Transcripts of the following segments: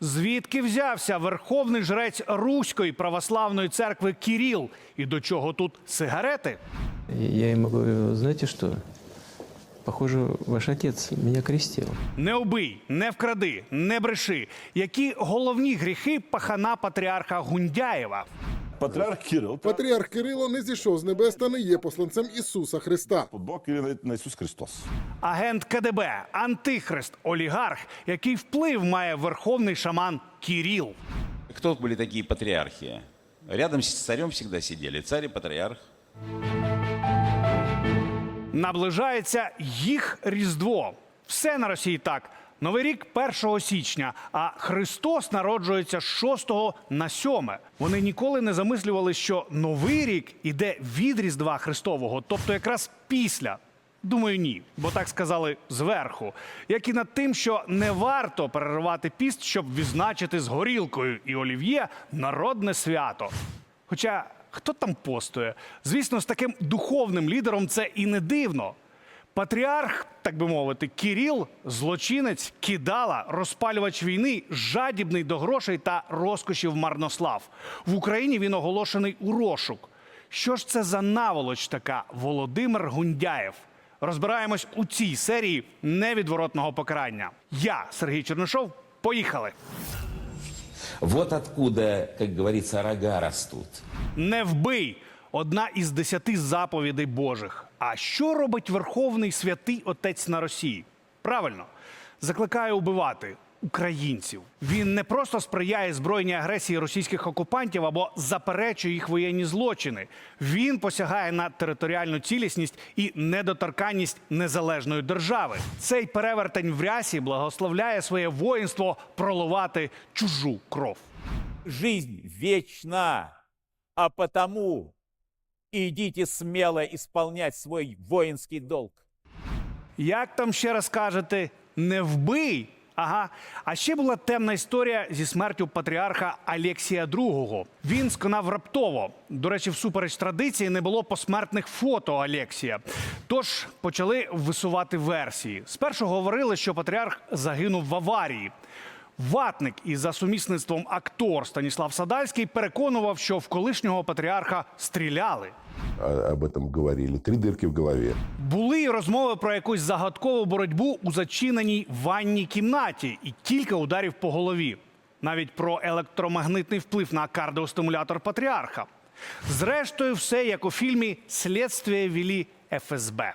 Звідки взявся верховний жрець Руської православної церкви Кіріл? І до чого тут сигарети? Я йому говорю, знаєте що? похоже, ваш отець мене крестив. Не убий, не вкради, не бреши. Які головні гріхи пахана патріарха Гундяєва? Патріарх Кирил, та Патріарх Кирило не зійшов з небес та не є посланцем Ісуса Христа. Бог і на Ісус Христос. Агент КДБ, антихрист, олігарх, який вплив має верховний шаман Кіріл. Кто были такие патриархи? Рядом с царем всегда сидели. Царь и патриарх. Наближається їх Різдво. Все на Росії так. Новий рік 1 січня, а Христос народжується з 6 на 7. Вони ніколи не замислювали, що новий рік іде від Різдва Христового, тобто якраз після. Думаю, ні, бо так сказали зверху. Як і над тим, що не варто переривати піст, щоб відзначити з горілкою і олів'є народне свято. Хоча хто там постує? Звісно, з таким духовним лідером це і не дивно. Патріарх, так би мовити, Кіріл, злочинець, кидала, розпалювач війни, жадібний до грошей та розкошів марнослав. В Україні він оголошений у розшук. Що ж це за наволоч така Володимир Гундяєв? Розбираємось у цій серії невідворотного покарання. Я, Сергій Чернишов, поїхали. Вот откуда, как говорится, рога растут. Не вбий одна із десяти заповідей Божих. А що робить Верховний святий Отець на Росії? Правильно, закликає убивати українців. Він не просто сприяє збройній агресії російських окупантів або заперечує їх воєнні злочини. Він посягає на територіальну цілісність і недоторканність незалежної держави. Цей перевертень в рясі благословляє своє воїнство проливати чужу кров. жизнь вечна, а потому идите смело исполнять свой воинский долг. Як там ще раз кажете, не вбий. Ага. А ще була темна історія зі смертю патріарха Алексія II. Він сконав раптово. До речі, всупереч традиції не було посмертних фото Алексія. Тож почали висувати версії. Спершу говорили, що патріарх загинув в аварії. Ватник і за сумісництвом актор Станіслав Садальський переконував, що в колишнього патріарха стріляли. Об этом говорили. Три дырки в голове. Були й розмови про якусь загадкову боротьбу у зачиненій ванній кімнаті і кілька ударів по голові. Навіть про електромагнитний вплив на кардіостимулятор патріарха. Зрештою, все як у фільмі Слідствие вілі ФСБ.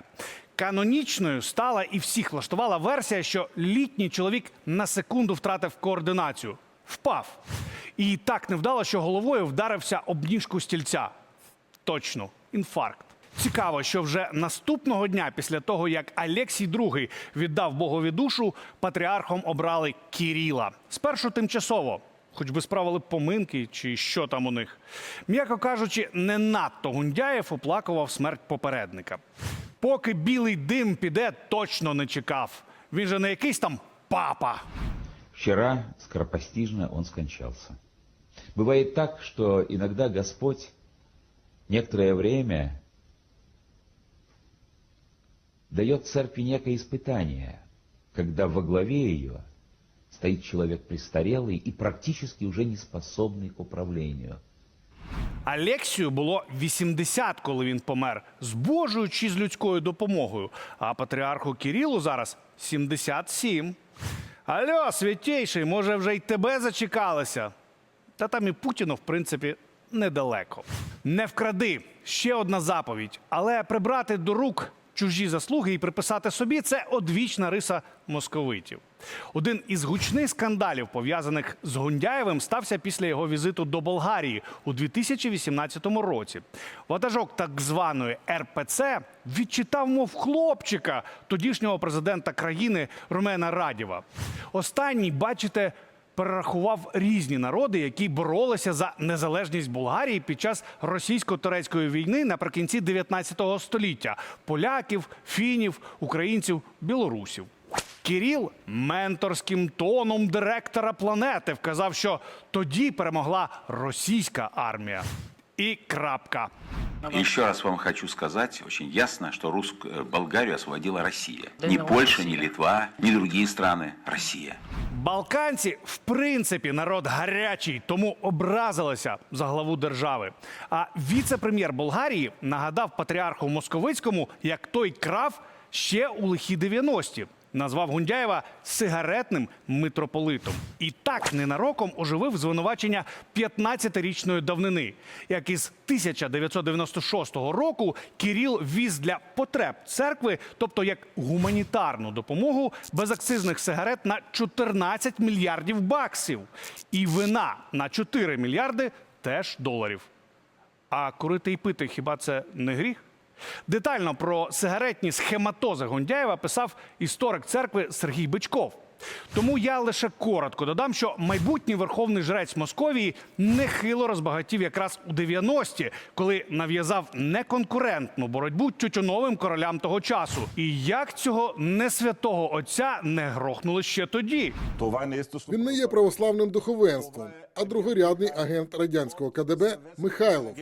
Канонічною стала і всіх влаштувала версія, що літній чоловік на секунду втратив координацію, впав. І так невдало, що головою вдарився об ніжку стільця. Точно, інфаркт. Цікаво, що вже наступного дня, після того як Алексій II віддав Богові душу, патріархом обрали Кіріла. Спершу тимчасово, хоч би справили поминки чи що там у них. М'яко кажучи, не надто Гундяєв оплакував смерть попередника. Поки білий дим піде, точно не чекав. Він же не якийсь там папа. Вчера скоропостижно он скончался. Бывает так, что иногда Господь некоторое время дает церкви некое испытание, когда во главе ее стоит человек престарелый и практически уже не способный к управлению. Алексію було 80, коли він помер, з Божою чи з людською допомогою. А патріарху Кірілу зараз 77. Альо, святійший, може, вже й тебе зачекалися? Та там і Путіну, в принципі, недалеко. Не вкради ще одна заповідь, але прибрати до рук чужі заслуги і приписати собі це одвічна риса московитів. Один із гучних скандалів, пов'язаних з Гундяєвим, стався після його візиту до Болгарії у 2018 році. Ватажок так званої РПЦ відчитав, мов хлопчика тодішнього президента країни Ромена Радєва. Останній, бачите, перерахував різні народи, які боролися за незалежність Болгарії під час російсько-турецької війни наприкінці 19 століття: поляків, фінів, українців, білорусів. Кіріл менторським тоном директора планети вказав, що тоді перемогла російська армія. І крапка. Еще раз вам хочу сказать очень ясно, что Руск... э, Болгарию освободила Россия. Ни Польша, ни Литва, ни другие страны. Россия. Балканці, в принципі, народ гарячий, тому образилися за главу держави. А віце-прем'єр Болгарії нагадав патріарху Московицькому, як той крав ще у лихі 90-ті. Назвав Гундяєва сигаретним митрополитом. І так ненароком оживив звинувачення 15-річної давнини, як із 1996 року Кіріл віз для потреб церкви, тобто як гуманітарну допомогу безакцизних сигарет на 14 мільярдів баксів, і вина на 4 мільярди теж доларів. А курити і пити хіба це не гріх? Детально про сигаретні схематози Гондяєва писав історик церкви Сергій Бичков. Тому я лише коротко додам, що майбутній верховний жрець Московії нехило розбагатів якраз у 90-ті, коли нав'язав неконкурентну боротьбу тютюновим королям того часу. І як цього несвятого отця не грохнули ще тоді? Він не є православним духовенством, а другорядний агент радянського КДБ Михайлов.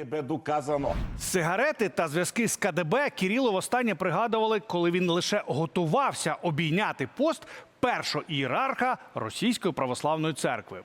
Сигарети та зв'язки з КДБ Кіріло востаннє пригадували, коли він лише готувався обійняти пост першого ієрарха Російської православної церкви.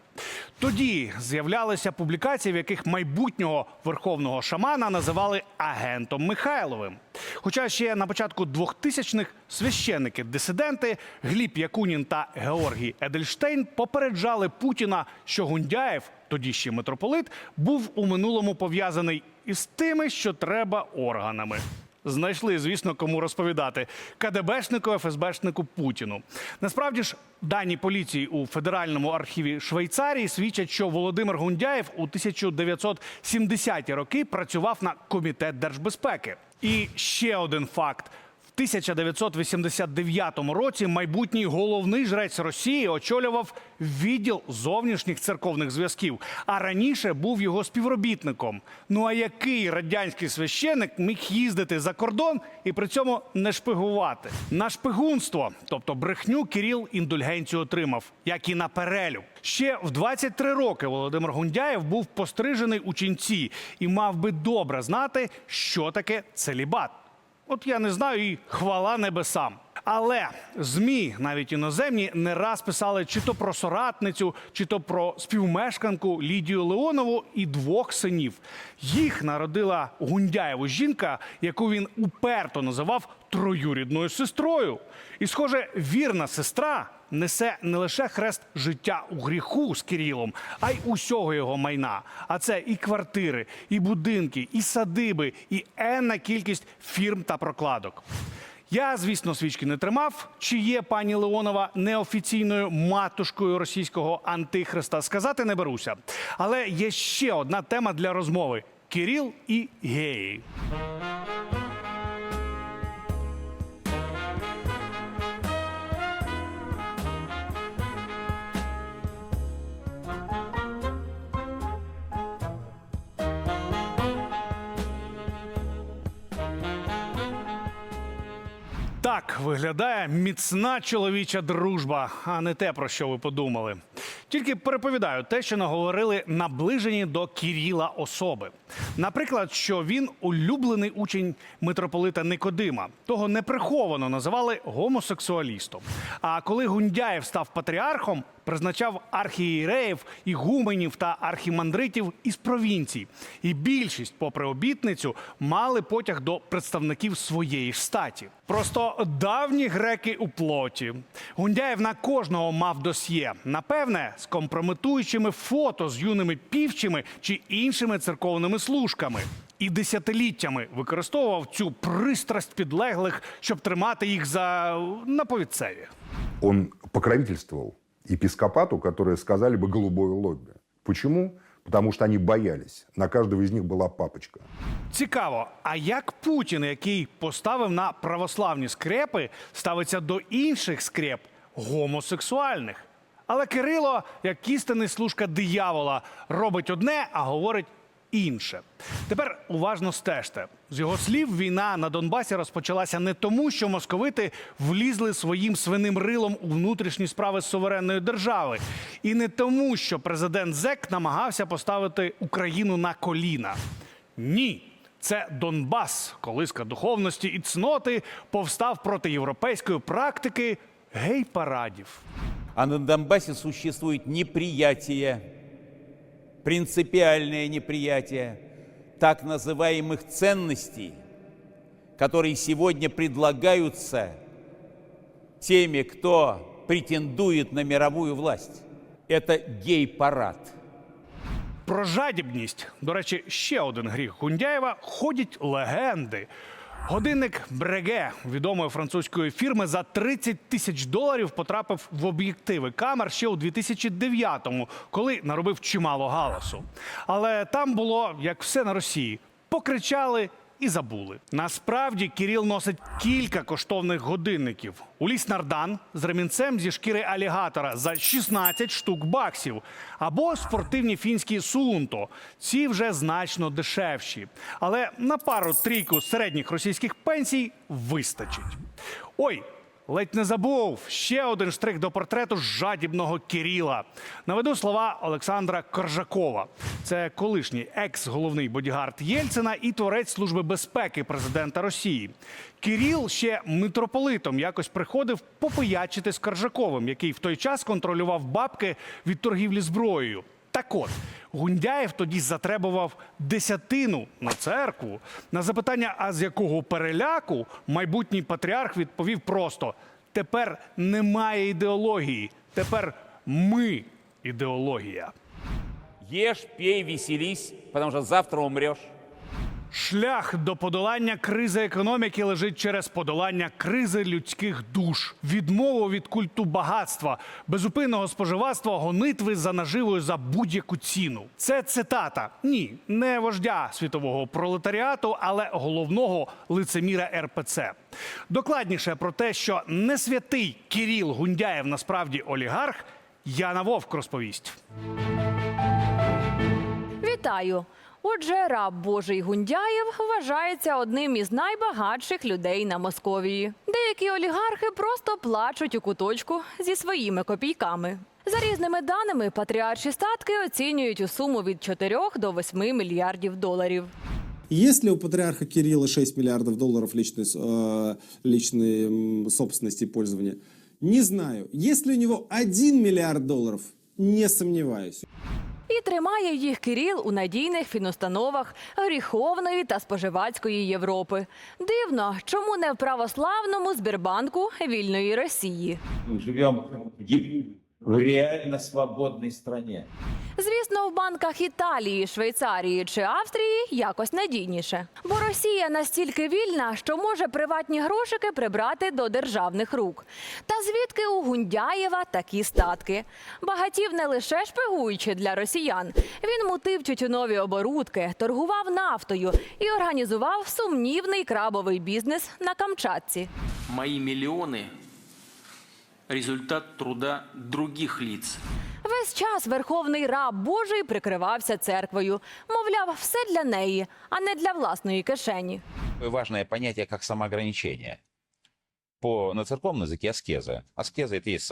Тоді з'являлися публікації, в яких майбутнього верховного шамана називали агентом Михайловим. Хоча ще на початку 2000-х священники-дисиденти Гліб Якунін та Георгій Едельштейн попереджали Путіна, що Гундяєв, тоді ще митрополит, був у минулому пов'язаний із тими, що треба органами. Знайшли, звісно, кому розповідати КДБшнику, ФСБшнику Путіну. Насправді ж, дані поліції у федеральному архіві Швейцарії свідчать, що Володимир Гундяєв у 1970-ті роки працював на комітет держбезпеки. І ще один факт. В 1989 році майбутній головний жрець Росії очолював відділ зовнішніх церковних зв'язків, а раніше був його співробітником. Ну а який радянський священик міг їздити за кордон і при цьому не шпигувати? На шпигунство, тобто брехню, Кіріл індульгенцію отримав, як і на перелюб. Ще в 23 роки Володимир Гундяєв був пострижений у ченці і мав би добре знати, що таке целібат. От я не знаю і хвала небесам. Але змі, навіть іноземні, не раз писали чи то про соратницю, чи то про співмешканку Лідію Леонову і двох синів. Їх народила Гундяєву жінка, яку він уперто називав троюрідною сестрою. І, схоже, вірна сестра несе не лише хрест життя у гріху з Кирилом, а й усього його майна. А це і квартири, і будинки, і садиби, і енна кількість фірм та прокладок. Я, звісно, свічки не тримав. Чи є пані Леонова неофіційною матушкою російського антихриста? Сказати не беруся. Але є ще одна тема для розмови: Кирил і геї. Виглядає міцна чоловіча дружба, а не те, про що ви подумали. Тільки переповідаю те, що наговорили наближені до Кіріла особи. Наприклад, що він улюблений учень митрополита Никодима. Того неприховано називали гомосексуалістом. А коли Гундяєв став патріархом, призначав архієреїв, ігуменів та архімандритів із провінцій. І більшість, попри обітницю, мали потяг до представників своєї статі. Просто давні греки у плоті. Гундяєв на кожного мав досьє. Напевне, з компрометуючими фото з юними півчими чи іншими церковними служками. І десятиліттями використовував цю пристрасть підлеглих, щоб тримати їх за на повідцеві. Он покровительствовал епископату, которые сказали бы голубое лобби. Почему? Потому что они боялись. На каждого из них была папочка. Цікаво, а як Путін, який поставив на православні скрепи, ставиться до інших скреп гомосексуальних? Але Кирило, як істинний служка диявола, робить одне, а говорить інше. Тепер уважно стежте. З його слів, війна на Донбасі розпочалася не тому, що московити влізли своїм свиним рилом у внутрішні справи суверенної держави, і не тому, що президент ЗЕК намагався поставити Україну на коліна. Ні. Це Донбас, колиска духовності і цноти, повстав проти європейської практики гей-парадів. А на Донбассе существует неприятие, принципиальное неприятие так называемых ценностей, которые сегодня предлагаются теми, кто претендует на мировую власть. Это гей-парад. Про жадібність, до речі, ще один гріх Гундяєва ходять легенди. Годинник Бреге відомої французької фірми за 30 тисяч доларів потрапив в об'єктиви камер ще у 2009-му, коли наробив чимало галасу. Але там було як все на Росії: покричали і забули. Насправді Кіріл носить кілька коштовних годинників. У ліс Нардан з ремінцем зі шкіри алігатора за 16 штук баксів. Або спортивні фінські сунто. Ці вже значно дешевші. Але на пару трійку середніх російських пенсій вистачить. Ой, Ледь не забув ще один штрих до портрету жадібного Кіріла. Наведу слова Олександра Коржакова. Це колишній екс-головний бодігард Єльцина і творець служби безпеки президента Росії. Кіріл ще митрополитом якось приходив попиячити з Коржаковим, який в той час контролював бабки від торгівлі зброєю. Так от, Гундяєв тоді затребував десятину на церкву. На запитання, а з якого переляку, майбутній патріарх відповів просто: тепер немає ідеології, тепер ми ідеологія. Ешь, пей, веселись, потому что завтра умрешь. Шлях до подолання кризи економіки лежить через подолання кризи людських душ, відмову від культу багатства, безупинного споживацтва, гонитви за наживою за будь-яку ціну. Це цитата. Ні, не вождя світового пролетаріату, але головного лицеміра РПЦ. Докладніше про те, що не святий Кіріл Гундяєв насправді олігарх, Яна Вовк розповість. Вітаю! Отже, раб Божий Гундяєв вважається одним із найбагатших людей на Московії. Деякі олігархи просто плачуть у куточку зі своїми копійками. За різними даними, патріарші статки оцінюють у суму від 4 до 8 мільярдів доларів. Есть ли у патриарха Кирилла 6 миллиардов долларов личной, э, личной собственности и пользования? Не знаю. Есть ли у него 1 миллиард долларов? Не сомневаюсь. І тримає їх Кирил у надійних фіностановах гріховної та споживацької Європи. Дивно, чому не в православному Збірбанку вільної Росії. Живемо в реально свободной стране. Звісно, в банках Італії, Швейцарії чи Австрії якось надійніше. Бо Росія настільки вільна, що може приватні грошики прибрати до державних рук. Та звідки у Гундяєва такі статки? Багатів не лише шпигуючи для росіян. Він мутив тютюнові оборудки, торгував нафтою і організував сумнівний крабовий бізнес на Камчатці. Мои миллионы – результат труда других лиц. Весь час верховний раб Божий прикривався церквою. Мовляв, все для неї, а не для власної кишені. Важное понятие, как самоограничение. По, на церковном языке аскеза. Аскеза – это и есть.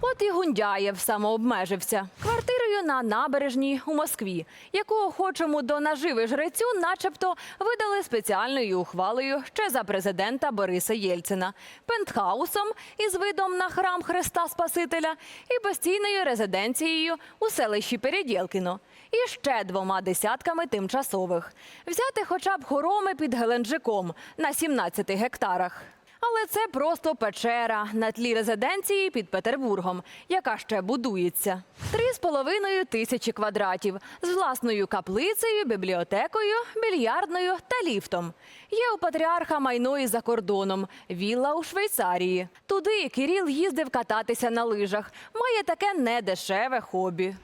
От і Гундяєв самообмежився квартирою на набережній у Москві, яку охочому до наживи жрецю, начебто, видали спеціальною ухвалою ще за президента Бориса Єльцина, пентхаусом із видом на храм Христа Спасителя і постійною резиденцією у селищі Передєлкіно. І ще двома десятками тимчасових. Взяти хоча б хороми під Геленджиком на 17 гектарах. Але це просто печера на тлі резиденції під Петербургом, яка ще будується. Три з половиною тисячі квадратів з власною каплицею, бібліотекою, більярдною та ліфтом. Є у патріарха майно і за кордоном, вілла у Швейцарії. Туди Кіріл їздив кататися на лижах. Має таке недешеве хобі.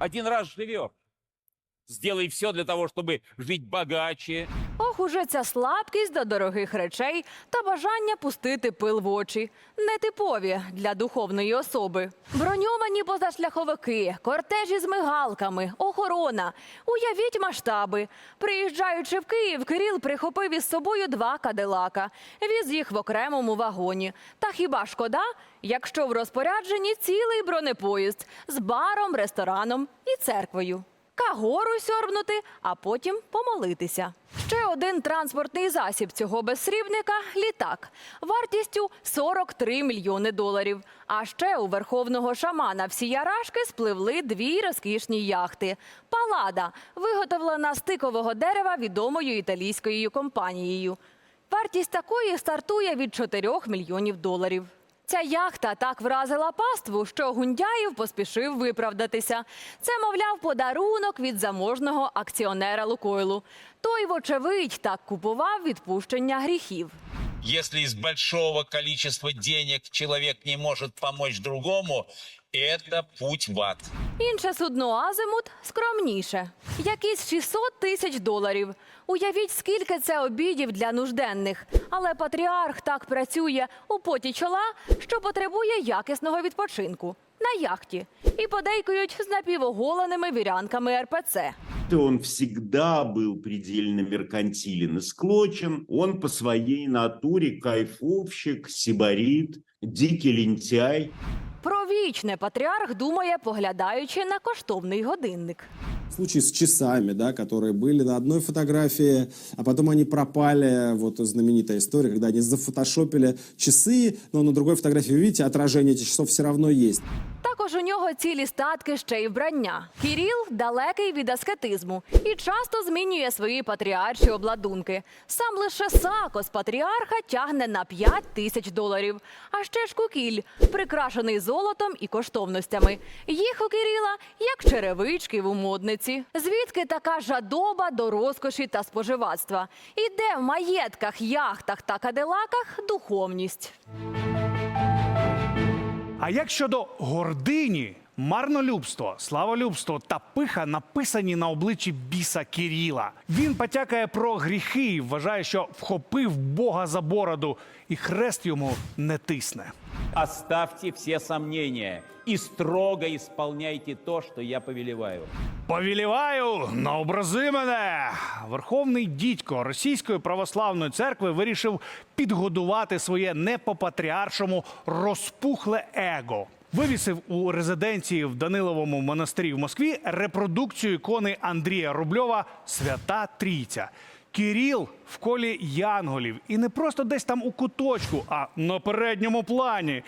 Один раз живешь. Сделай все для того, чтобы жить богаче, Ох, уже ця слабкість до дорогих речей та бажання пустити пил в очі. Нетипові для духовної особи. Броньовані позашляховики, кортежі з мигалками, охорона. Уявіть масштаби. Приїжджаючи в Київ, Кирил прихопив із собою два кадилака. Віз їх в окремому вагоні. Та хіба шкода, якщо в розпорядженні цілий бронепоїзд з баром, рестораном і церквою. Гору сьорбнути, а потім помолитися. Ще один транспортний засіб цього безсрібника літак вартістю 43 мільйони доларів. А ще у верховного шамана всія рашки спливли дві розкішні яхти. Палада виготовлена з тикового дерева відомою італійською компанією. Вартість такої стартує від 4 мільйонів доларів. Ця яхта так вразила паству, що Гундяєв поспішив виправдатися. Це, мовляв, подарунок від заможного акціонера Лукойлу. Той, вочевидь, так купував відпущення гріхів. Если из большого количества денег человек не может помочь другому, это путь в ад. Інше судно Азимут скромніше. Якісь 600 тисяч доларів. Уявіть, скільки це обідів для нужденних. Але патріарх так працює у поті чола, що потребує якісного відпочинку на яхті. І подейкують з напівоголеними вірянками РПЦ. Он всегда был предельно меркантилен и склочен. Он по своей натуре кайфовщик, сибарит, дикий лентяй. Про вічне патріарх думає, поглядаючи на коштовний годинник Случай с часами, да, которые были на одной фотографии, а потом они пропали. Вот знаменитая история, когда они зафотошопили часы, но на другой фотографии, видите, отражение этих часов все равно есть. Також у нього цілі статки ще й вбрання. Кіріл далекий від аскетизму і часто змінює свої патріарші обладунки. Сам лише сако з патріарха тягне на 5 тисяч доларів. А ще ж кукіль, прикрашений золотом і коштовностями. Їх у Кіріла як черевички в умодниці. Звідки така жадоба до розкоші та споживацтва? І де в маєтках, яхтах та кадилаках духовність? А як щодо гордині, марнолюбство, славолюбство та пиха написані на обличчі біса Кіріла. Він потякає про гріхи вважає, що вхопив Бога за бороду, і хрест йому не тисне. Оставьте все сомнения и строго исполняйте то, что я повелеваю. Повіліваю, не образи мене. Верховний дідько Російської православної церкви вирішив підгодувати своє не по патріаршому розпухле его. Вивісив у резиденції в Даниловому монастирі в Москві репродукцію ікони Андрія Рубльова Свята Трійця. Кіріл в колі янголів і не просто десь там у куточку, а на передньому плані.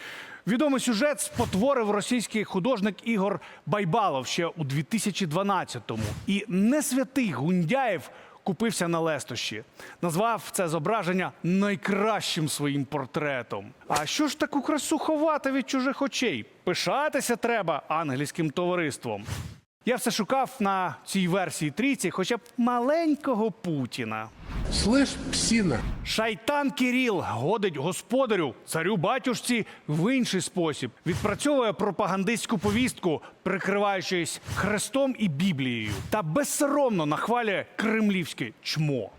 Відомий сюжет спотворив російський художник Ігор Байбалов ще у 2012-му. І не святий Гундяєв купився на лестощі. Назвав це зображення найкращим своїм портретом. А що ж таку красу ховати від чужих очей? Пишатися треба ангельським товариством. Я все шукав на цій версії трійці хоча б маленького Путіна. Слеш псіна. Шайтан Кіріл годить господарю, царю батюшці в інший спосіб. Відпрацьовує пропагандистську повістку, прикриваючись хрестом і Біблією, та безсоромно нахвалює кремлівське чмо.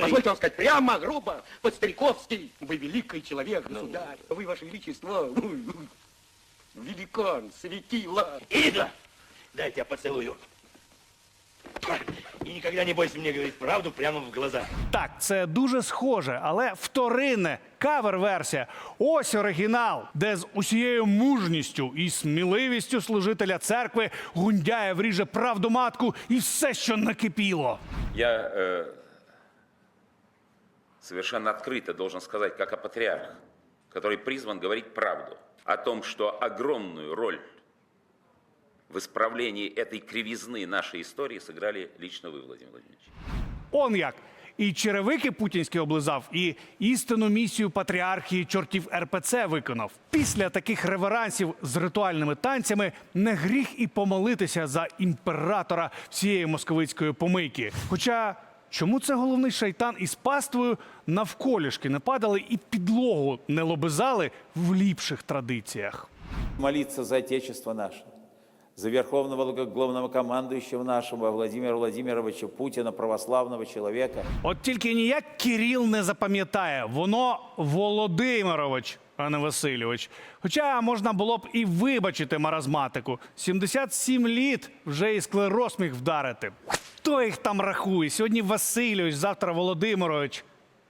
Позвольте вам сказать прямо, грубо, по-стариковски. Вы великий человек, государь. Вы, ваше величество, великан, светило. Ида, дайте я поцелую. И никогда не бойся мне говорить правду прямо в глаза. Так, це дуже схоже, але вторинне кавер-версія. Ось оригінал, де з усією мужністю і сміливістю служителя церкви Гундяєв ріже правду матку і все, що накипіло. Я э, совершенно открыто должен сказать, как о патриарх, который призван говорить правду о том, что огромную роль в исправлении этой кривизны нашей истории сыграли лично вы, Владимир Владимирович. Он як. І черевики путінські облизав, і істинну місію патріархії чортів РПЦ виконав. Після таких реверансів з ритуальними танцями не гріх і помолитися за імператора всієї московицької помийки. Хоча чому це головний шайтан із паствою навколішки не падали і підлогу не лобизали в ліпших традиціях? Молиться за Отечество наше, за верховного главнокомандующего нашего Владимира Владимировича Путина, православного человека. От тільки ніяк Кіріл не запам'ятає, воно Володимирович, а не Васильович. Хоча можна було б і вибачити маразматику. 77 літ вже і склероз міг вдарити. Хто їх там рахує? Сьогодні Васильович, завтра Володимирович.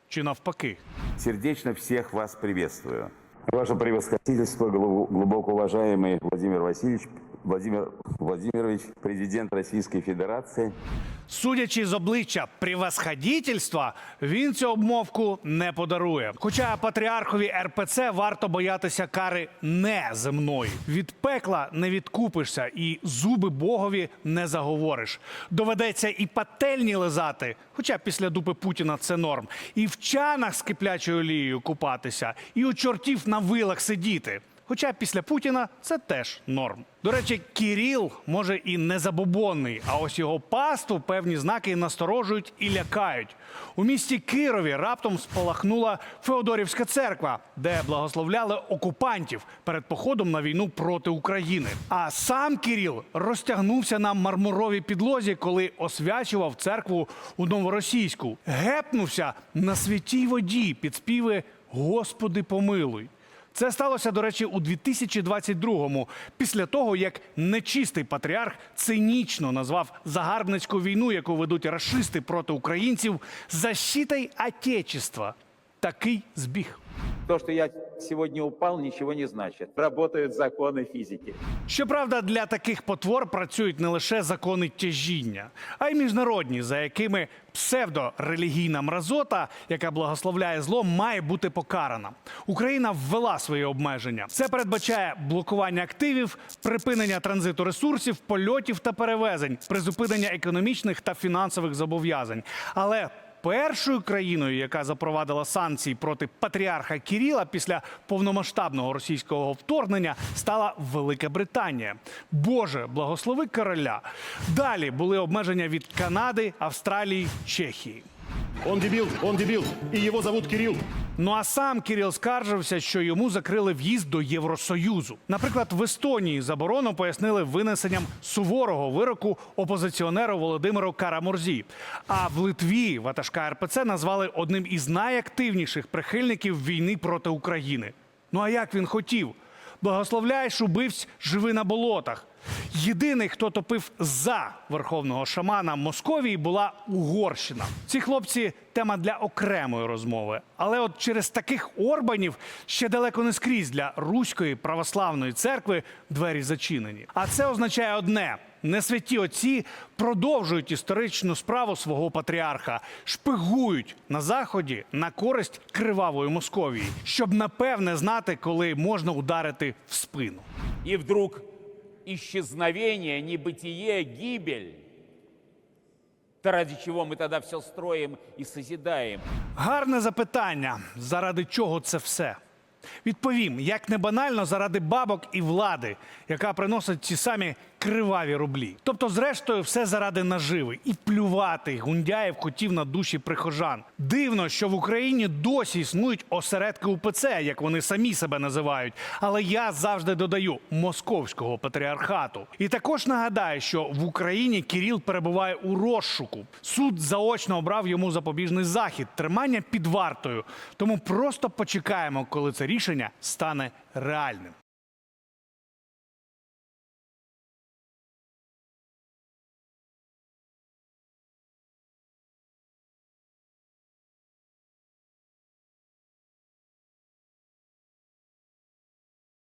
Чи навпаки? Сердечно всех вас приветствую. Ваше превосходительство, глубоко уважаемый Владимир Васильевич, Владимир Владимирович, президент Российской Федерации. Судячи з обличчя превосходительства, він цю обмовку не подарує. Хоча патріархові РПЦ варто боятися кари неземної. Від пекла не відкупишся, і зуби Богові не заговориш. Доведеться і пательні лизати, хоча після дупи Путіна це норм, і в чанах з киплячою олією купатися, і у чортів на вилах сидіти. Хоча після Путіна це теж норм. До речі, Кіріл може і не забобонний, а ось його пасту певні знаки насторожують і лякають. У місті Кирові раптом спалахнула Феодорівська церква, де благословляли окупантів перед походом на війну проти України. А сам Кіріл розтягнувся на мармуровій підлозі, коли освячував церкву у новоросійську. Гепнувся на святій воді під співи Господи помилуй. Це сталося, до речі, у 2022-му, після того, як нечистий патріарх цинічно назвав загарбницьку війну, яку ведуть рашисти проти українців, защитой Отечества. Такий збіг. То, что я сегодня упал, ничего не значит. Работают законы физики. Щоправда, для таких потвор працюють не лише закони тяжіння, а й міжнародні, за якими псевдорелігійна мразота, яка благословляє зло, має бути покарана. Україна ввела свої обмеження. Це передбачає блокування активів, припинення транзиту ресурсів, польотів та перевезень, призупинення економічних та фінансових зобов'язань. Але Першою країною, яка запровадила санкції проти патріарха Кіріла після повномасштабного російського вторгнення, стала Велика Британія. Боже, благослови короля. Далі були обмеження від Канади, Австралії, Чехії. Он дебил, он дебил, и его зовут Кирилл. Ну а сам Кіріл скаржився, що йому закрили в'їзд до Євросоюзу. Наприклад, в Естонії заборону пояснили винесенням суворого вироку опозиціонеру Володимиру Карамурзі. А в Литві ватажка РПЦ назвали одним із найактивніших прихильників війни проти України. Ну а як він хотів? Благословляєш убивць, живи на болотах. Єдиний, хто топив за верховного шамана Московії, була Угорщина. Ці хлопці тема для окремої розмови. Але от через таких орбанів ще далеко не скрізь для руської православної церкви двері зачинені. А це означає одне: не святі отці продовжують історичну справу свого патріарха, шпигують на заході на користь кривавої Московії, щоб напевне знати, коли можна ударити в спину. И вдруг исчезновение, небытие, гибель. Та ради чого ми тогда все строїмо і созидаем? Гарне запитання. Заради чого це все? Відповім, як не банально, заради бабок і влади, яка приносить ці самі криваві рублі. Тобто, зрештою, все заради наживи. І плювати Гундяєв хотів на душі прихожан. Дивно, що в Україні досі існують осередки УПЦ, як вони самі себе називають. Але я завжди додаю московського патріархату. І також нагадаю, що в Україні Кіріл перебуває у розшуку. Суд заочно обрав йому запобіжний захід, тримання під вартою. Тому просто почекаємо, коли це рішення стане реальним.